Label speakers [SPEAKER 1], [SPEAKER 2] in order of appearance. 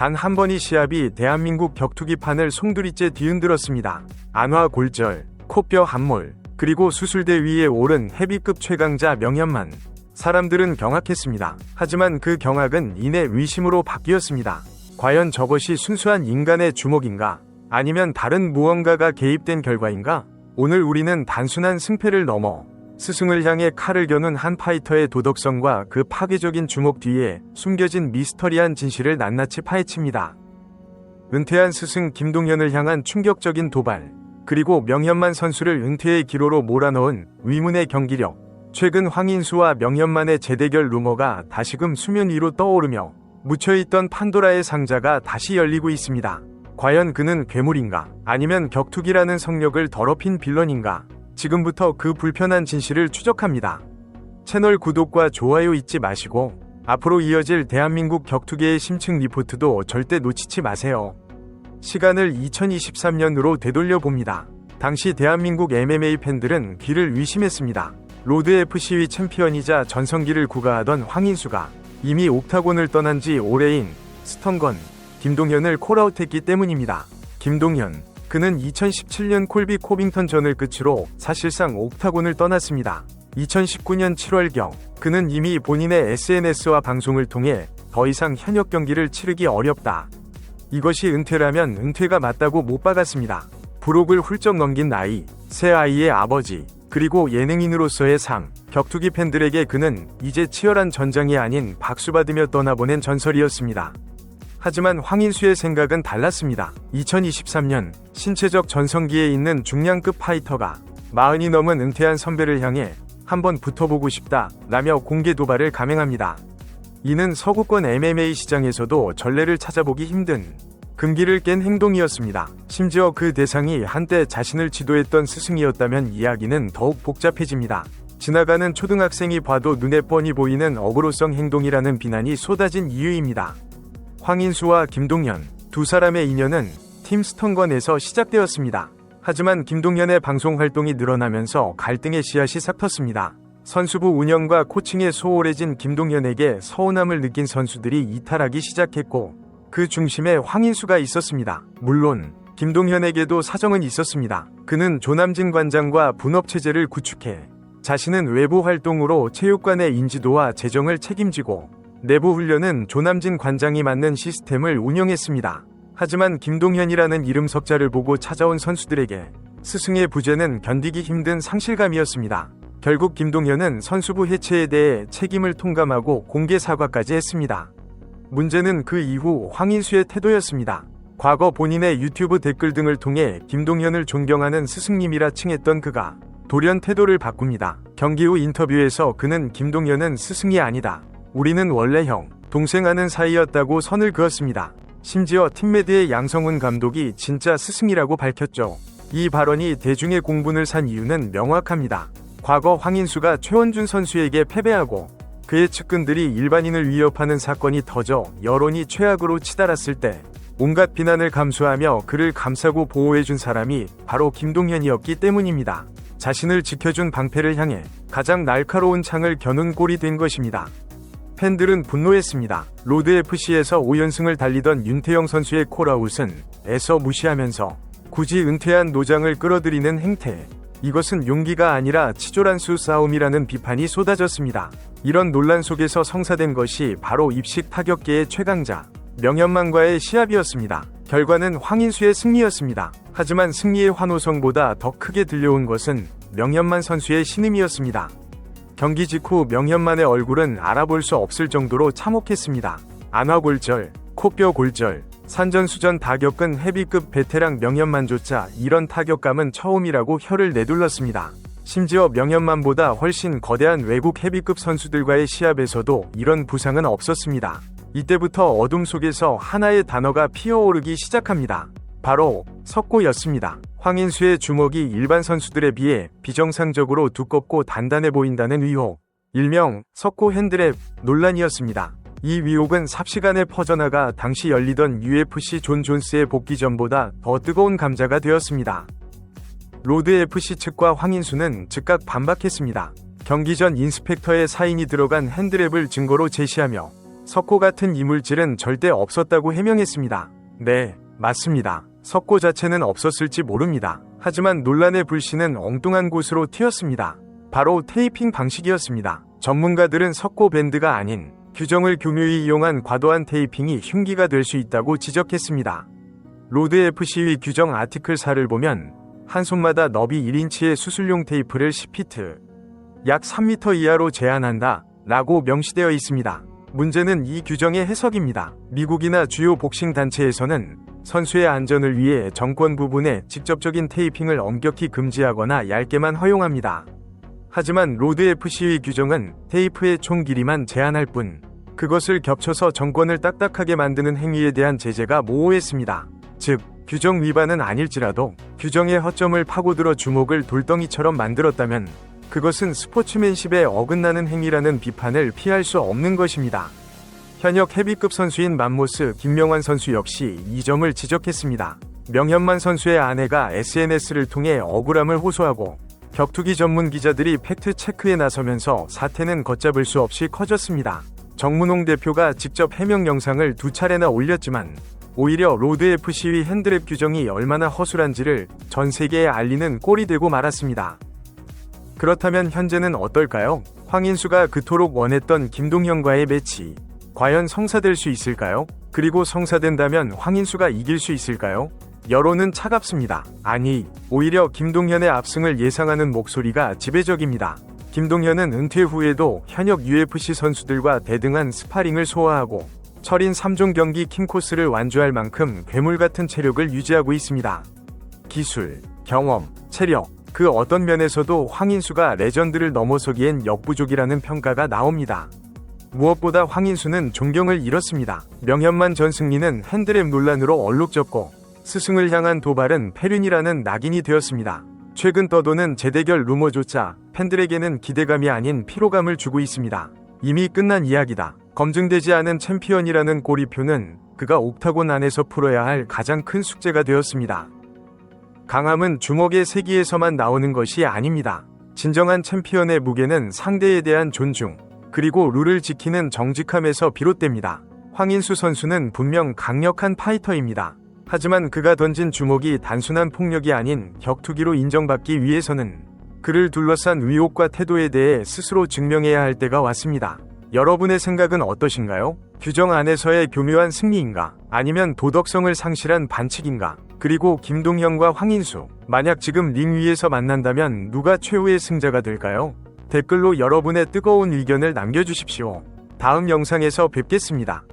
[SPEAKER 1] 단 한 번의 시합이 대한민국 격투기판을 송두리째 뒤흔들었습니다. 안화 골절, 코뼈 함몰, 그리고 수술대 위에 오른 헤비급 최강자 명현만. 사람들은 경악했습니다. 하지만 그 경악은 이내 의심으로 바뀌었습니다. 과연 저것이 순수한 인간의 주먹인가? 아니면 다른 무언가가 개입된 결과인가? 오늘 우리는 단순한 승패를 넘어 스승을 향해 칼을 겨눈 한 파이터의 도덕성과 그 파괴적인 주먹 뒤에 숨겨진 미스터리한 진실을 낱낱이 파헤칩니다. 은퇴한 스승 김동현을 향한 충격적인 도발, 그리고 명현만 선수를 은퇴의 기로로 몰아넣은 위문의 경기력, 최근 황인수와 명현만의 재대결 루머가 다시금 수면 위로 떠오르며 묻혀있던 판도라의 상자가 다시 열리고 있습니다. 과연 그는 괴물인가? 아니면 격투기라는 성력을 더럽힌 빌런인가? 지금부터 그 불편한 진실을 추적합니다. 채널 구독과 좋아요 잊지 마시고 앞으로 이어질 대한민국 격투계의 심층 리포트도 절대 놓치지 마세요. 시간을 2023년으로 되돌려 봅니다. 당시 대한민국 MMA 팬들은 귀를 의심했습니다. 로드 FC의 챔피언이자 전성기를 구가하던 황인수가 이미 옥타곤을 떠난 지 오래인 스턴건 김동현을 콜아웃했기 때문입니다. 김동현 그는 2017년 콜비 코빙턴 전을 끝으로 사실상 옥타곤을 떠났습니다. 2019년 7월경 그는 이미 본인의 SNS와 방송을 통해 더 이상 현역 경기를 치르기 어렵다. 이것이 은퇴라면 은퇴가 맞다고 못 박았습니다. 부록을 훌쩍 넘긴 나이, 새 아이의 아버지, 그리고 예능인으로서의 삶, 격투기 팬들에게 그는 이제 치열한 전장이 아닌 박수받으며 떠나보낸 전설이었습니다. 하지만 황인수의 생각은 달랐습니다. 2023년 신체적 전성기에 있는 중량급 파이터가 마흔이 넘은 은퇴한 선배를 향해 한번 붙어보고 싶다 라며 공개 도발을 감행합니다. 이는 서구권 MMA 시장에서도 전례를 찾아보기 힘든 금기를 깬 행동이었습니다. 심지어 그 대상이 한때 자신을 지도했던 스승이었다면 이야기는 더욱 복잡해집니다. 지나가는 초등학생이 봐도 눈에 뻔히 보이는 어그로성 행동이라는 비난이 쏟아진 이유입니다. 황인수와 김동현 두 사람의 인연은 팀 스턴건에서 시작되었습니다. 하지만 김동현의 방송 활동이 늘어나면서 갈등의 씨앗이 삭텄습니다. 선수부 운영과 코칭에 소홀해진 김동현에게 서운함을 느낀 선수들이 이탈하기 시작했고 그 중심에 황인수가 있었습니다. 물론 김동현에게도 사정은 있었습니다. 그는 조남진 관장과 분업 체제를 구축해 자신은 외부 활동으로 체육관의 인지도와 재정을 책임지고 내부 훈련은 조남진 관장이 맡는 시스템을 운영했습니다. 하지만 김동현이라는 이름 석자를 보고 찾아온 선수들에게 스승의 부재는 견디기 힘든 상실감이었습니다. 결국 김동현은 선수부 해체에 대해 책임을 통감하고 공개 사과까지 했습니다. 문제는 그 이후 황인수의 태도였습니다. 과거 본인의 유튜브 댓글 등을 통해 김동현을 존경하는 스승님이라 칭했던 그가 돌연 태도를 바꿉니다. 경기 후 인터뷰에서 그는 김동현은 스승이 아니다. 우리는 원래 형, 동생 하는 사이였다고 선을 그었습니다. 심지어 팀메드의 양성훈 감독이 진짜 스승이라고 밝혔죠. 이 발언이 대중의 공분을 산 이유는 명확합니다. 과거 황인수가 최원준 선수에게 패배하고 그의 측근들이 일반인을 위협하는 사건이 터져 여론이 최악으로 치달았을 때 온갖 비난을 감수하며 그를 감싸고 보호해준 사람이 바로 김동현이었기 때문입니다. 자신을 지켜준 방패를 향해 가장 날카로운 창을 겨눈 꼴이 된 것입니다. 팬들은 분노했습니다. 로드 FC에서 5연승을 달리던 윤태영 선수의 콜아웃은 애써 무시하면서 굳이 은퇴한 노장을 끌어들이는 행태. 이것은 용기가 아니라 치졸한 수 싸움이라는 비판이 쏟아졌습니다. 이런 논란 속에서 성사된 것이 바로 입식 타격계의 최강자 명현만과의 시합이었습니다. 결과는 황인수의 승리였습니다. 하지만 승리의 환호성보다 더 크게 들려온 것은 명현만 선수의 신음이었습니다. 경기 직후 명현만의 얼굴은 알아볼 수 없을 정도로 참혹했습니다. 안화골절, 코뼈 골절, 산전수전 다 겪은 헤비급 베테랑 명현만조차 이런 타격감은 처음이라고 혀를 내둘렀습니다. 심지어 명현만보다 훨씬 거대한 외국 헤비급 선수들과의 시합에서도 이런 부상은 없었습니다. 이때부터 어둠 속에서 하나의 단어가 피어오르기 시작합니다. 바로 석고였습니다. 황인수의 주먹이 일반 선수들에 비해 비정상적으로 두껍고 단단해 보인다는 의혹, 일명 석고 핸드랩 논란이었습니다. 이 위혹은 삽시간에 퍼져나가 당시 열리던 UFC 존 존스의 복귀 전보다 더 뜨거운 감자가 되었습니다. 로드 FC 측과 황인수는 즉각 반박했습니다. 경기 전 인스펙터의 사인이 들어간 핸드랩을 증거로 제시하며 석고 같은 이물질은 절대 없었다고 해명했습니다. 네, 맞습니다. 석고 자체는 없었을지 모릅니다. 하지만 논란의 불씨는 엉뚱한 곳으로 튀었습니다. 바로 테이핑 방식이었습니다. 전문가들은 석고 밴드가 아닌 규정을 교묘히 이용한 과도한 테이핑이 흉기가 될 수 있다고 지적했습니다. 로드 FC의 규정 아티클 4를 보면 한 손마다 너비 1인치의 수술용 테이프를 10피트, 약 3m 이하로 제한한다 라고 명시되어 있습니다. 문제는 이 규정의 해석입니다. 미국이나 주요 복싱 단체에서는 선수의 안전을 위해 정권 부분에 직접적인 테이핑을 엄격히 금지하거나 얇게만 허용합니다. 하지만 로드 FC의 규정은 테이프의 총 길이만 제한할 뿐 그것을 겹쳐서 정권을 딱딱하게 만드는 행위에 대한 제재가 모호했습니다. 즉, 규정 위반은 아닐지라도 규정의 허점을 파고들어 주목을 돌덩이처럼 만들었다면 그것은 스포츠맨십에 어긋나는 행위라는 비판을 피할 수 없는 것입니다. 현역 헤비급 선수인 맘모스 김명환 선수 역시 이 점을 지적했습니다. 명현만 선수의 아내가 SNS를 통해 억울함을 호소하고 격투기 전문 기자들이 팩트 체크에 나서면서 사태는 걷잡을 수 없이 커졌습니다. 정문홍 대표가 직접 해명 영상을 두 차례나 올렸지만 오히려 로드 FC의 핸드랩 규정이 얼마나 허술한지를 전 세계에 알리는 꼴이 되고 말았습니다. 그렇다면 현재는 어떨까요? 황인수가 그토록 원했던 김동현과의 매치. 과연 성사될 수 있을까요? 그리고 성사된다면 황인수가 이길 수 있을까요? 여론은 차갑습니다. 아니, 오히려 김동현의 압승을 예상하는 목소리가 지배적입니다. 김동현은 은퇴 후에도 현역 UFC 선수들과 대등한 스파링을 소화하고 철인 3종 경기 킹코스를 완주할 만큼 괴물 같은 체력을 유지하고 있습니다. 기술, 경험, 체력, 그 어떤 면에서도 황인수가 레전드를 넘어서기엔 역부족이라는 평가가 나옵니다. 무엇보다 황인수는 존경을 잃었습니다. 명현만 전 승리는 핸드랩 논란으로 얼룩졌고 스승을 향한 도발은 패륜이라는 낙인이 되었습니다. 최근 떠도는 재대결 루머조차 팬들에게는 기대감이 아닌 피로감을 주고 있습니다. 이미 끝난 이야기다. 검증되지 않은 챔피언이라는 꼬리표는 그가 옥타곤 안에서 풀어야 할 가장 큰 숙제가 되었습니다. 강함은 주먹의 세기에서만 나오는 것이 아닙니다. 진정한 챔피언의 무게는 상대에 대한 존중, 그리고 룰을 지키는 정직함에서 비롯됩니다. 황인수 선수는 분명 강력한 파이터입니다. 하지만 그가 던진 주먹이 단순한 폭력이 아닌 격투기로 인정받기 위해서는 그를 둘러싼 의혹과 태도에 대해 스스로 증명해야 할 때가 왔습니다. 여러분의 생각은 어떠신가요? 규정 안에서의 교묘한 승리인가? 아니면 도덕성을 상실한 반칙인가? 그리고 김동현과 황인수, 만약 지금 링 위에서 만난다면 누가 최후의 승자가 될까요? 댓글로 여러분의 뜨거운 의견을 남겨주십시오. 다음 영상에서 뵙겠습니다.